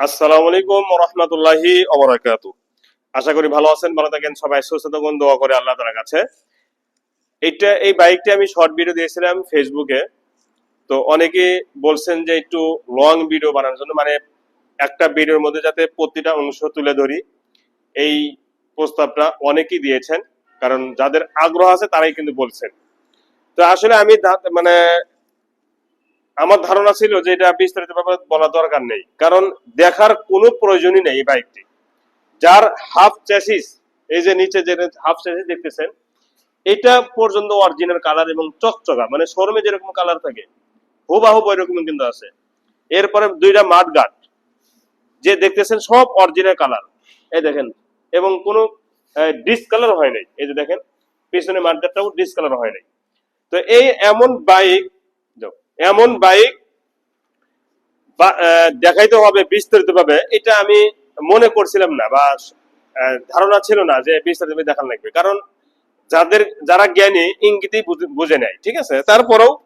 আসসালামু আলাইকুম রহমতুল্লাহি অবরাকাত আশা করি ভালো আছেন, ভালো থাকেন, সবাই সুস্থ থাকুন দোয়া করে আল্লাহ তাআলার কাছে। এটা এই বাইকটি আমি শর্ট ভিডিও দিয়েছিলাম ফেসবুকে তো অনেকে বলছেন যে একটু লং ভিডিও বানানোর জন্য মানে একটা ভিডিওর মধ্যে যাতে প্রতিটা অংশ তুলে ধরি। এই প্রস্তাবটা অনেকেই দিয়েছেন, কারণ যাদের আগ্রহ আছে তারাই কিন্তু বলছেন। তো আসলে আমি মানে আমার ধারণা ছিল যে এটা বিস্তারিত ভাবে বলা দরকার নেই। কারণ দেখার কোনো প্রয়োজনই নেই এই বাইকটি। যার হাফ চ্যাসিস এই যে নিচে যে হাফ চ্যাসিস দেখতেছেন, এটা পর্যন্ত অরিজিনাল কালার এবং চকচকা মানে শোরুমে যেরকম কালার থাকে হুবাহুব ওই রকম কিন্তু আছে। এরপরে দুইটা মাঠ গার্ড যে দেখতেছেন সব অরিজিনাল কালার এই দেখেন, এবং কোনো ডিসকালার হয় নাই। এই যে দেখেন, পিছনে মাঠ গার্ডটাও ডিসকালার হয় নাই। তো এই এমন বাইক এমন বাইক দেখাইতে হবে বিস্তারিত ভাবে এটা আমি মনে করছিলাম না বা ধারণা ছিল না যে বিস্তারিত দেখান লাগবে। কারণ যাদের, যারা জ্ঞানী, ইঙ্গিতেই বুঝে- নেয়, ঠিক আছে? তারপরেও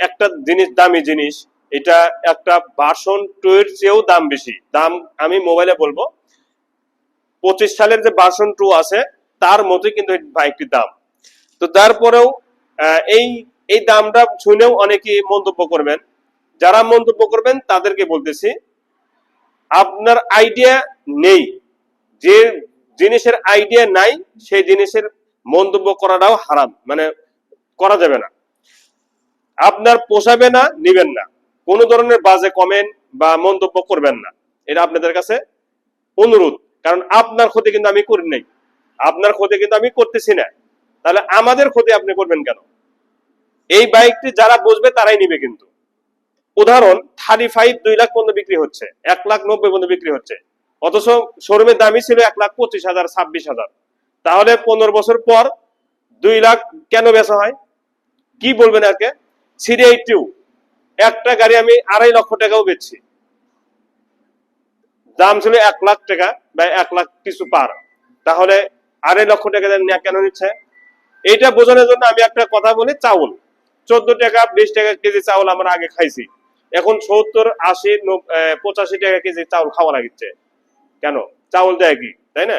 একটা জিনিস দামি জিনিস, এটা একটা বাসন টু এর চেয়েও দাম বেশি। দাম আমি মোবাইলে বলব, পঁচিশ সালের যে বাসন টু আছে, তার মতোই কিন্তু বাইকটির দাম। তো তারপরেও এই এই দামটা শুনেও অনেকে মন্তব্য করবেন। যারা মন্তব্য করবেন, তাদেরকে বলতেছি, আপনার আইডিয়া নেই। যে জিনিসের আইডিয়া নাই, সেই জিনিসের মন্তব্য করাটাও হারাম। মানে করা যাবে না। আপনার পোষাবে না, নিবেন না। কোনো ধরনের বাজে কমেন্ট বা মন্তব্য করবেন না। এটা আপনাদের কাছে অনুরোধ। কারণ আপনার ক্ষতি কিন্তু আমি করি নাই। আপনার ক্ষতি কিন্তু আমি করতেছি না। তাহলে আমাদের ক্ষতি আপনি করবেন কেন? এই বাইকটি যারা বুঝবে তারাই নিবে কিন্তু। উদাহরণ থার্টি ফাইভ দুই লাখ পর্যন্ত বিক্রি হচ্ছে, এক লাখ নব্বই পর্যন্ত বিক্রি হচ্ছে। অথচ শোরুমের দামই ছিল এক লাখ পঁচিশ হাজার, ছাব্বিশ হাজার। তাহলে পনেরো বছর পর দুই লাখ কেন বেচা হয়? কি বলবেন আজকে সিডি এইট টু একটা গাড়ি আমি আড়াই লক্ষ টাকাও বেচছি। দাম ছিল এক লাখ টাকা বা এক লাখ কিছু পার। তাহলে আড়াই লক্ষ টাকা কেন নিচ্ছে? এইটা বোঝানোর জন্য আমি একটা কথা বলি, চাউল। চোদ্দ টাকা, বিশ টাকা কেজি চাউল আমরা আগে খাইছি। এখন সত্তর, আশি পঁচাশি টাকা কেজি চাউল খাওয়া লাগিচ্ছে কেন? চাউল দেয় কি? তাই না?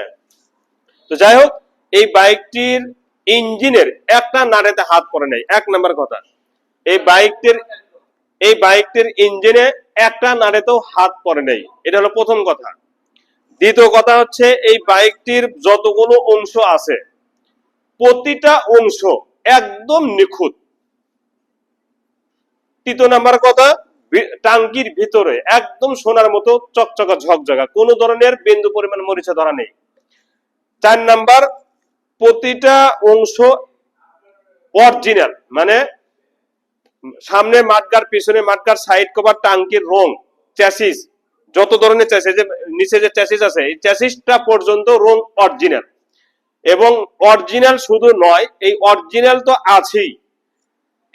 তো যাই হোক, এই বাইকটির ইঞ্জিনের একটা নাড়েতে হাত পড়ে নাই। এক নাম্বার কথা, এই বাইকটির এই বাইকটির ইঞ্জিনে একটা নাড়েতেও হাত পড়ে নেই। এটা হলো প্রথম কথা। দ্বিতীয় কথা হচ্ছে, এই বাইকটির যতগুলো অংশ আছে, প্রতিটা অংশ একদম নিখুঁত। তৃতীয় নাম্বার কথা টাঙ্কির ভিতরে একদম সোনার মতো চকচকা ঝকঝকা, কোনো ধরনের বিন্দু পরিমাণ মরিচা ধরা নেই। চার নাম্বার, প্রতিটা অংশ অরিজিনাল মানে সামনে মাঠগার, পিছনে মাঠগার সাইড কভার টাঙ্কির রং চ্যাসিস যত ধরনের চ্যাসিস নিচে যে চ্যাসিস আছে, এই চ্যাসিসটা পর্যন্ত রং অরিজিনাল এবং অরিজিনাল শুধু নয়, এই অরিজিনাল তো আছেই।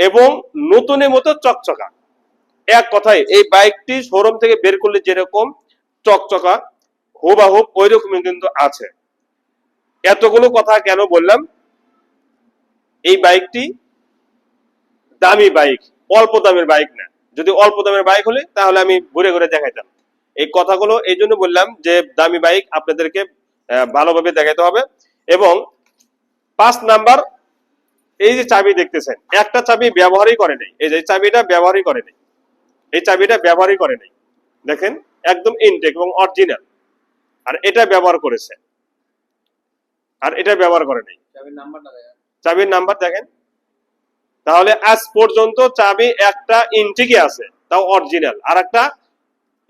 এবং নতুনের মতো চকচকা। এক কথায়, এই বাইকটি শোরুম থেকে বের করলে যেরকম চকচকা হুবাহুব ওই রকমই কিন্তু আছে। এতগুলো কথা কেন বললাম? এই বাইকটি দামি বাইক, অল্প দামের বাইক না। যদি অল্প দামের বাইক হলে, তাহলে আমি ঘুরে ঘুরে দেখাইতাম। এই কথাগুলো এই জন্য বললাম যে, দামি বাইক আপনাদেরকে ভালোভাবে দেখাইতে হবে এবং পাঁচ নাম্বার এই যে চাবি দেখতেছেন একটা চাবি ব্যবহারই করে নেই। এই যে চাবিটা ব্যবহারই করে নেই। এই চাবিটা ব্যবহারই করে নেই। দেখেন একদম ইনটেক এবং অরিজিনাল আর এটা ব্যবহার করেছে। আর এটা ব্যবহার করে নেই। চাবির নাম্বার দেখেন। তাহলে আজ পর্যন্ত চাবি একটা ইনটেকই আছে তাও অরিজিনাল আর একটা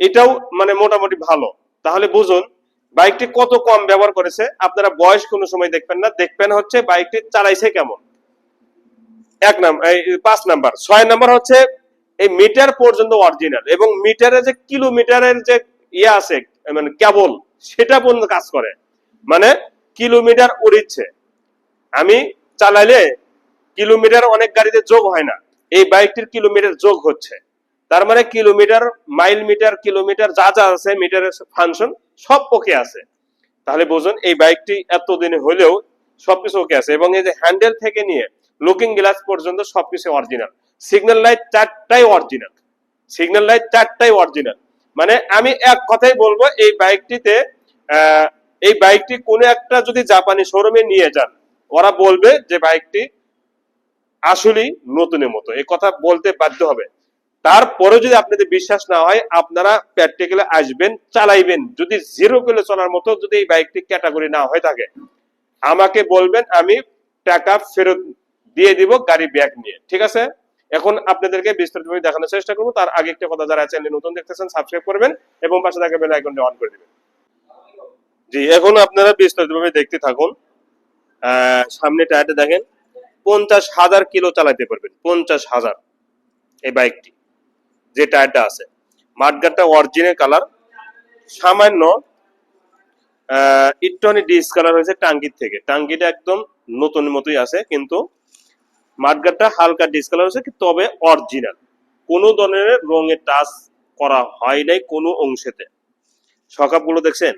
এটাও মানে মোটামুটি ভালো। তাহলে বুঝুন বাইকটি কত কম ব্যবহার করেছে? আপনারা বয়স কোনো সময় দেখবেন না। দেখবেন হচ্ছে বাইকটি চালাইছে কেমন। এক নাম্বার পাঁচ নাম্বার। ছয় নাম্বার হচ্ছে এই মিটার পর্যন্ত অরিজিনাল এবং মিটারে যে কিলোমিটারের যে ইয়ে আছে মানে কেবল, সেটা পর্যন্ত কাজ করে। মানে কিলোমিটার উড়িচ্ছে। আমি চালাইলে কিলোমিটার অনেক গাড়িতে যোগ হয় না। এই বাইকটির কিলোমিটার যোগ হচ্ছে। তার মানে কিলোমিটার, মাইল মিটার, কিলোমিটার যা যা আছে, মিটারের ফাংশন সব ওকে আছে। তাহলে বুঝুন, এই বাইকটি এতদিন হলেও সবকিছু ওকে আছে। এবং এই যে হ্যান্ডেল থেকে নিয়ে লুকিং গ্লাস পর্যন্ত সবকিছু অরিজিনাল সিগন্যাল লাইট চারটাই অরিজিনাল সিগন্যাল লাইট চারটাই অরিজিনাল মানে আমি এক কথাই বলব, এই বাইকটিতে এই বাইকটি কোনো একটা যদি জাপানি শোরুমে নিয়ে যান, ওরা বলবে যে বাইকটি আসলেই নতুনের মতো। এই কথা বলতে বাধ্য হবে। তারপরে যদি আপনাদের বিশ্বাস না হয়, আপনারা প্র্যাকটিক্যালে আসবেন, চালাইবেন। যদি জিরো কিলো চলার মতো যদি এই বাইকটি ক্যাটাগরি না হয়ে থাকে, আমাকে বলবেন, আমি টাকা ফেরত দিয়ে দিব গাড়ি ব্যাগ নিয়ে ঠিক আছে? এখন আপনাদেরকে বিস্তারিতভাবে দেখানোর চেষ্টা করব। তার আগে একটা কথা যারা চ্যানেল নতুন দেখতেছেন সাবস্ক্রাইব করবেন এবং পাশে থাকা বেল আইকনটি অন করে দিবেন। জি এখন আপনারা বিস্তারিতভাবে দেখতে থাকুন। সামনে টায়ারটা দেখেন পঞ্চাশ হাজার কিলো চালাতে পারবেন পঞ্চাশ হাজার এই বাইকটি যে টায়ারটা আছে। মাঠগাটটা অরিজিনাল কালার সামান্য আহ, ডিস কালার হয়েছে টাঙ্গির থেকে। টাঙ্গিটা একদম নতুন মতোই আছে কিন্তু মাঠগাটটা হালকা ডিসকালার হয়েছে তবে অরিজিনাল কোনো ধরনের রঙের টাচ করা হয় নাই কোনো অংশেতে। সকাপগুলো দেখছেন,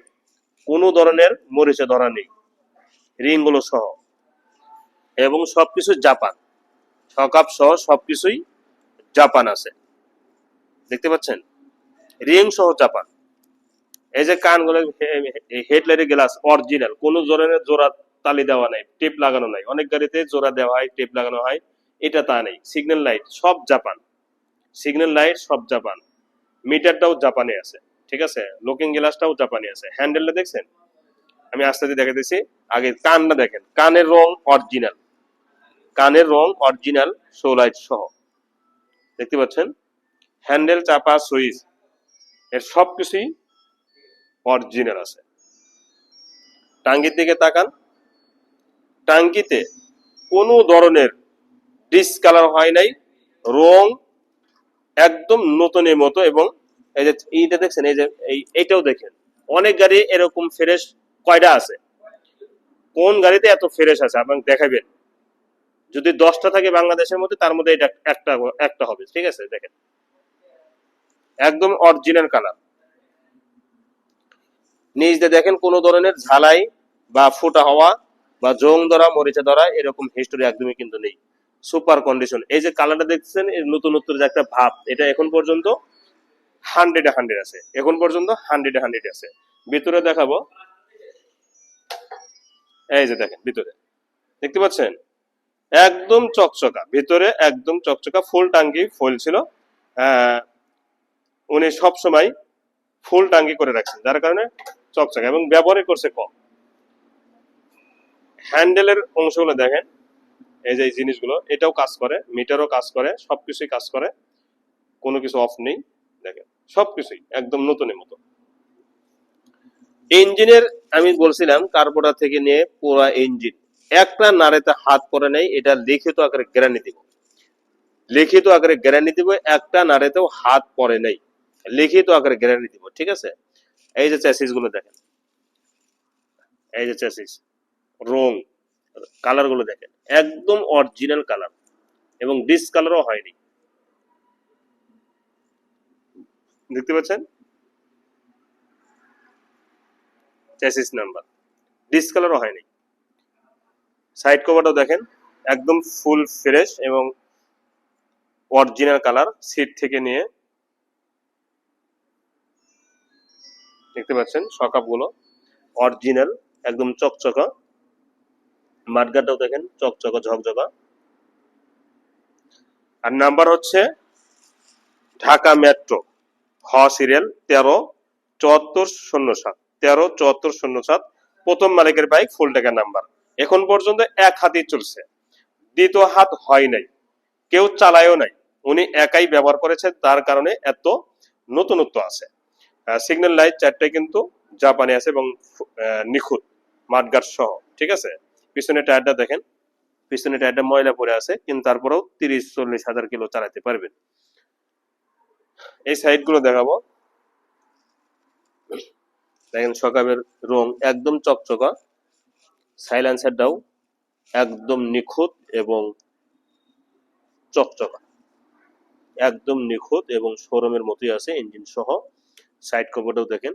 কোনো ধরনের মরিচে ধরা নেই, রিংগুলো সহ। এবং সবকিছু জাপান। সকাপ সহ সবকিছুই জাপান আছে। দেখতে পাচ্ছেন? রিং সহ জাপান। এই যে কানগুলো হেডলাইটের গ্লাস অরিজিনাল কোনো ধরনের জোড়া তালি দেওয়া নাই, টেপ লাগানো নাই। অনেক গাড়িতে জোড়া দেওয়া হয়, টেপ লাগানো হয়। এটা তা নেই। সিগন্যাল লাইট সব জাপান। সিগন্যাল লাইট সব জাপান। মিটারটাও জাপানে আছে, ঠিক আছে? লুকিং গ্লাসটাও জাপানে আছে। হ্যান্ডেলটা দেখছেন? আমি আস্তে আস্তে দেখে দিচ্ছি আগে কানটা দেখেন। কানের রং অরিজিনাল কানের রং অরিজিনাল শো লাইট সহ। দেখতে পাচ্ছেন? হ্যান্ডেল চাপা, সুইচ। এর সবকিছুই অরিজিনাল আছে। টাঙ্গির দিকে তাকান। টাঙ্কিতে কোনো ধরনের ডিসকালার হয় নাই, রং একদম নতুনের মতো এবং এই যে এইটা দেখছেন, এই যে এই এইটাও দেখেন, অনেক গাড়ি এরকম ফ্রেশ কয়টা আছে? কোন গাড়িতে এত ফ্রেশ আছে? এবং দেখাবেন। যদি দশটা থাকে বাংলাদেশের মধ্যে, তার মধ্যে এটা একটা একটা হবে, ঠিক আছে? দেখেন। একদম অরিজিনাল কালার দিয়ে দেখেন কোনো ধরনের ঝালাই বা ফুটা হওয়া বা জং ধরা, মরিচা ধরা এরকম হিস্টোরি একদমই কিন্তু নেই। সুপার কন্ডিশন এই যে কালারটা দেখছেন, এর নতুনত্বের যে একটা ভাব, এটা এখন পর্যন্ত হান্ড্রেডে হান্ড্রেড আছে। এখন পর্যন্ত হান্ড্রেডে হান্ড্রেড আছে। ভিতরে দেখাবো। এই যে দেখেন, ভিতরে। দেখতে পাচ্ছেন? একদম চকচকা। ভিতরে একদম চকচকা, ফুল টাঙ্গি ফুল ছিল। উনি সব সময় ফুল টাঙ্গি করে রাখছেন, যার কারণে চকচকা এবং ব্যবহারই করছে কম। হ্যান্ডেলের অংশগুলো দেখেন। এই যে জিনিসগুলো, এটাও কাজ করে, মিটারও কাজ করে, সবকিছুই কাজ করে। কোনো কিছু অফ নেই, দেখেন। সবকিছুই, একদম নতুনের মতো। ইঞ্জিনের, আমি বলছিলাম, কার্বোটা থেকে নিয়ে পুরা ইঞ্জিন। একটা নাড়েতে হাত পরে নেই, এটা লিখিত আকারে গ্যারান্টি দিব। লিখিত আকারে গ্যারান্টি দিব, একটা নাড়েতেও হাত পরে নেই। লিখিত আকারে গ্যারান্টি দিব, ঠিক আছে? এই যে চ্যাসিসগুলো দেখেন। এই যে চ্যাসিস রং কালারগুলো দেখেন। একদম অরিজিনাল কালার এবং ডিসকালারও হয়নি। দেখতে পাচ্ছেন? চ্যাসিস নাম্বার ডিসকালারও হয়নি। সাইড কভারটাও দেখেন, একদম ফুল ফ্রেশ এবং অরিজিনাল কালার সিট থেকে নিয়ে দেখতে পাচ্ছেন সকাপগুলো অরিজিনাল একদম চকচকা। মাঠগাটাও দেখেন, চকচকা, ঝকঝকা। আর নাম্বার হচ্ছে ঢাকা মেট্রো, হ সিরিয়াল, তেরো, চুয়াত্তর, শূন্য সাত। তেরো, চুয়াত্তর, শূন্য সাত, প্রথম মালিকের বাইক ফুল টাকার নাম্বার এখন পর্যন্ত এক হাতেই চলছে। দ্বিতীয় হাত হয় নাই, কেউ চালায়ও নাই। উনি একাই ব্যবহার করেছেন তার কারণে এত নতুনত্ব আছে। সিগন্যাল লাইট চারটায় কিন্তু জাপানি আছে এবং নিখুঁত মাঠগাট সহ, ঠিক আছে? পিছনে টায়ারটা দেখেন। পিছনে টায়ারটা ময়লা পড়ে আছে, কিন্তু তারপরেও তিরিশ, চল্লিশ হাজার কিলো চালাতে পারবেন। এই সাইডগুলো দেখাবো। দেখেন সকাবের রং একদম চকচকা। সাইলেন্সারটাও একদম নিখুঁত এবং চকচকা। একদম নিখুঁত এবং শোরুমের মতোই আছে ইঞ্জিন সহ। সাইড কভারটাও দেখেন।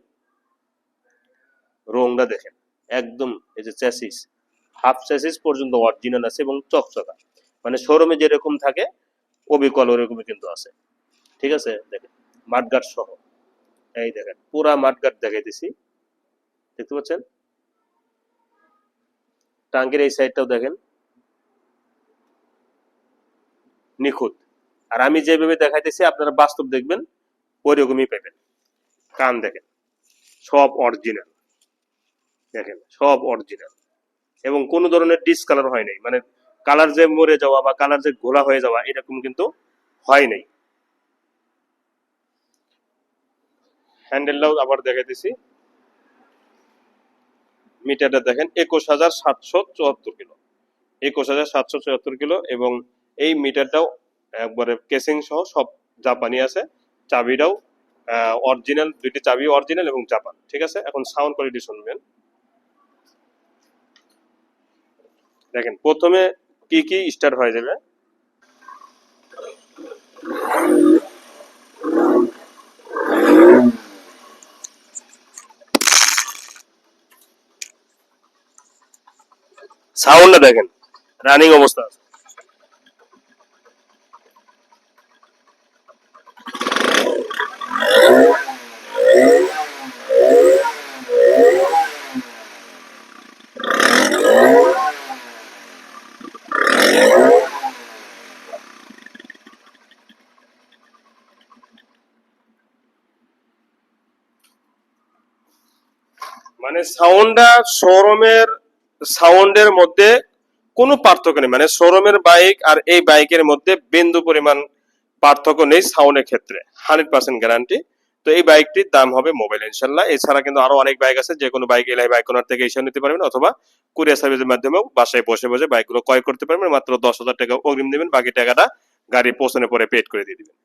রংটা দেখেন, একদম এই যে চ্যাসিস হাফ চ্যাসিস পর্যন্ত অরিজিনাল আছে এবং চকচকা। মানে শোরুমে যেরকম থাকে অবিকল ওরকমই কিন্তু আছে। ঠিক আছে? দেখেন মাঠগাট সহ। এই দেখেন, পুরা মাঠগাট দেখাইতেছি। দেখতে পাচ্ছেন? টাঙ্কির এই সাইডটাও দেখেন। নিখুঁত। আর আমি যেভাবে দেখাইতেছি, আপনারা বাস্তব দেখবেন, ওইরকমই পাবেন। কান দেখেন, সব অরিজিনাল। দেখেন, সব অরিজিনাল। এবং কোনো ধরনের ডিসকালার হয় নাই। মানে কালার যে মরে যাওয়া বা কালার যে ঘোলা হয়ে যাওয়া, এরকম কিন্তু হয় নাই। হ্যান্ডেলটাও আবার দেখাইতেছি মিটারটা দেখেন, একুশ হাজার সাতশো চুয়াত্তর কিলো। একুশ হাজার সাতশো চুয়াত্তর কিলো এবং এই মিটারটাও একবারে কেসিং সহ সব জাপানি আছে। চাবিটাও অরিজিনাল দুইটি চাবি অরিজিনাল এবং জাপান। ঠিক আছে? এখন সাউন্ড কোয়ালিটি শুনবেন। দেখেন প্রথমে কি কি স্টার্ট হয়ে যাবে? সাউন্ডটা দেখেন রানিং অবস্থা আছে। সাউন্ডটা শোরুমের সাউন্ডের মধ্যে কোনো পার্থক্য নেই। মানে শোরুমের বাইক আর এই বাইকের মধ্যে বিন্দু পরিমাণ পার্থক্য নেই সাউন্ডের ক্ষেত্রে। Hundred percent guarantee. তো এই বাইকটির দাম হবে মোবাইল ইনশাল্লাহ। এছাড়া কিন্তু আরও অনেক বাইক আছে যে কোনো বাইক এলাই বাইক ওনার থেকে এসে নিতে পারবেন অথবা কুরিয়ার সার্ভিসের মাধ্যমেও বাসায় বসে বসে বাইকগুলো ক্রয় করতে পারবেন। মাত্র দশ হাজার টাকা অগ্রিম দিবেন, বাকি টাকাটা গাড়ি পৌঁছানোর পরে পেড করে দিয়ে দিবেন।